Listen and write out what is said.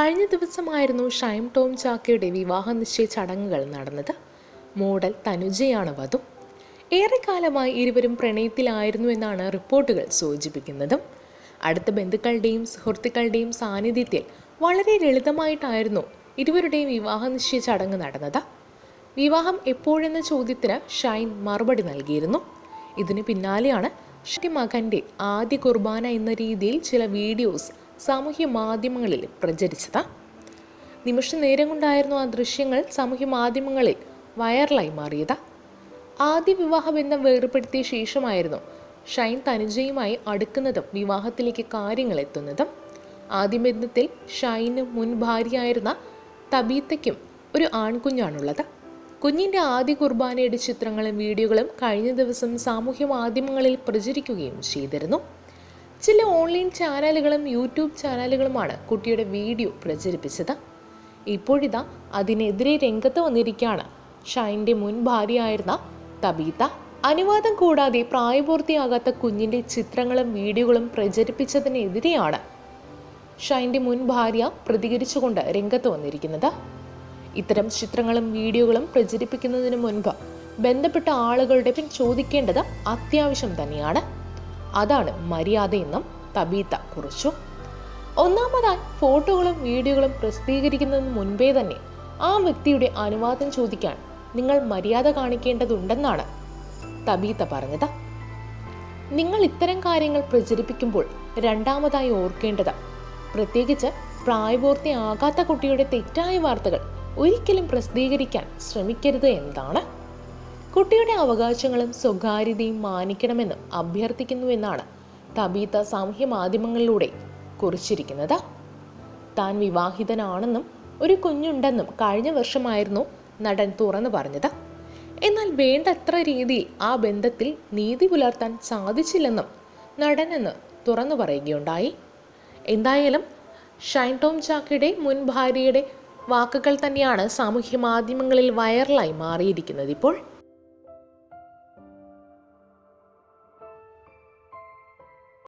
കഴിഞ്ഞ ദിവസമായിരുന്നു ഷൈം ടോം ചാക്കയുടെ വിവാഹ നിശ്ചയ ചടങ്ങുകൾ നടന്നത്. മോഡൽ തനുജയാണ് വധു. ഏറെക്കാലമായി ഇരുവരും പ്രണയത്തിലായിരുന്നു എന്നാണ് റിപ്പോർട്ടുകൾ സൂചിപ്പിക്കുന്നത്. അടുത്ത ബന്ധുക്കളുടെയും സുഹൃത്തുക്കളുടെയും സാന്നിധ്യത്തിൽ വളരെ ലളിതമായിട്ടായിരുന്നു ഇരുവരുടെയും വിവാഹ നിശ്ചയ ചടങ്ങ് നടന്നത്. വിവാഹം എപ്പോഴെന്ന ചോദ്യത്തിന് ഷൈൻ മറുപടി നൽകിയിരുന്നു. ഇതിന് പിന്നാലെയാണ് ഷി മകന്റെ ആദ്യ കുർബാന എന്ന രീതിയിൽ ചില വീഡിയോസ് സാമൂഹ്യ മാധ്യമങ്ങളിൽ പ്രചരിച്ചത്. നിമിഷ നേരം കൊണ്ടായിരുന്നു ആ ദൃശ്യങ്ങൾ സാമൂഹ്യ മാധ്യമങ്ങളിൽ വൈറലായി മാറിയത്. ആദ്യ വിവാഹ ബന്ധം വേർപെടുത്തിയ ശേഷമായിരുന്നു ഷൈൻ തനുജയുമായി അടുക്കുന്നതും വിവാഹത്തിലേക്ക് കാര്യങ്ങൾ എത്തുന്നതും. ആദ്യ ബന്ധത്തിൽ ഷൈന് മുൻ ഭാര്യയായിരുന്ന തബീത്തയ്ക്കും ഒരു ആൺകുഞ്ഞാണുള്ളത്. കുഞ്ഞിന്റെ ആദ്യ കുർബാനയുടെ ചിത്രങ്ങളും വീഡിയോകളും കഴിഞ്ഞ ദിവസം സാമൂഹ്യ മാധ്യമങ്ങളിൽ പ്രചരിക്കുകയും ചെയ്തിരുന്നു. ചില ഓൺലൈൻ ചാനലുകളും യൂട്യൂബ് ചാനലുകളുമാണ് കുട്ടിയുടെ വീഡിയോ പ്രചരിപ്പിച്ചത്. ഇപ്പോഴിതാ അതിനെതിരെ രംഗത്ത് വന്നിരിക്കുകയാണ്. ഷൈന്റെ മുൻ ഭാര്യയായിരുന്ന തബീത്ത അനുവാദം കൂടാതെ പ്രായപൂർത്തിയാകാത്ത കുഞ്ഞിന്റെ ചിത്രങ്ങളും വീഡിയോകളും പ്രചരിപ്പിച്ചതിനെതിരെയാണ് ഷൈന്റെ മുൻ ഭാര്യ പ്രതികരിച്ചുകൊണ്ട് രംഗത്ത് വന്നിരിക്കുന്നത്. ഇത്തരം ചിത്രങ്ങളും വീഡിയോകളും പ്രചരിപ്പിക്കുന്നതിന് മുൻപ് ബന്ധപ്പെട്ട ആളുകളുടെ ചോദിക്കേണ്ടത് അത്യാവശ്യം തന്നെയാണ്. അതാണ് മര്യാദ എന്നും തബീത്ത കുറിച്ചു. ഒന്നാമതായി ഫോട്ടോകളും വീഡിയോകളും പ്രസിദ്ധീകരിക്കുന്നതിന് മുൻപേ തന്നെ ആ വ്യക്തിയുടെ അനുവാദം ചോദിക്കാൻ നിങ്ങൾ മര്യാദ കാണിക്കേണ്ടതുണ്ടെന്നാണ് തബീത്ത പറഞ്ഞത്. നിങ്ങൾ ഇത്തരം കാര്യങ്ങൾ പ്രചരിപ്പിക്കുമ്പോൾ രണ്ടാമതായി ഓർക്കേണ്ടത് പ്രത്യേകിച്ച് പ്രായപൂർത്തിയാകാത്ത കുട്ടിയുടെ തെറ്റായ വാർത്തകൾ ഒരിക്കലും പ്രസിദ്ധീകരിക്കാൻ ശ്രമിക്കരുത് എന്നതാണ്. കുട്ടിയുടെ അവകാശങ്ങളും സ്വകാര്യതയും മാനിക്കണമെന്നും അഭ്യർത്ഥിക്കുന്നുവെന്നാണ് തബീത്ത സാമൂഹ്യ മാധ്യമങ്ങളിലൂടെ കുറിച്ചിരിക്കുന്നത്. താൻ വിവാഹിതനാണെന്നും ഒരു കുഞ്ഞുണ്ടെന്നും കഴിഞ്ഞ വർഷമായിരുന്നു നടൻ തുറന്നു പറഞ്ഞത്. എന്നാൽ വേണ്ടത്ര രീതിയിൽ ആ ബന്ധത്തിൽ നീതി പുലർത്താൻ സാധിച്ചില്ലെന്നും നടനെന്ന് തുറന്നു പറയുകയുണ്ടായി. എന്തായാലും ഷൈൻ ടോം ചാക്കയുടെ മുൻ ഭാര്യയുടെ വാക്കുകൾ തന്നെയാണ് സാമൂഹ്യ മാധ്യമങ്ങളിൽ വൈറലായി മാറിയിരിക്കുന്നത് ഇപ്പോൾ.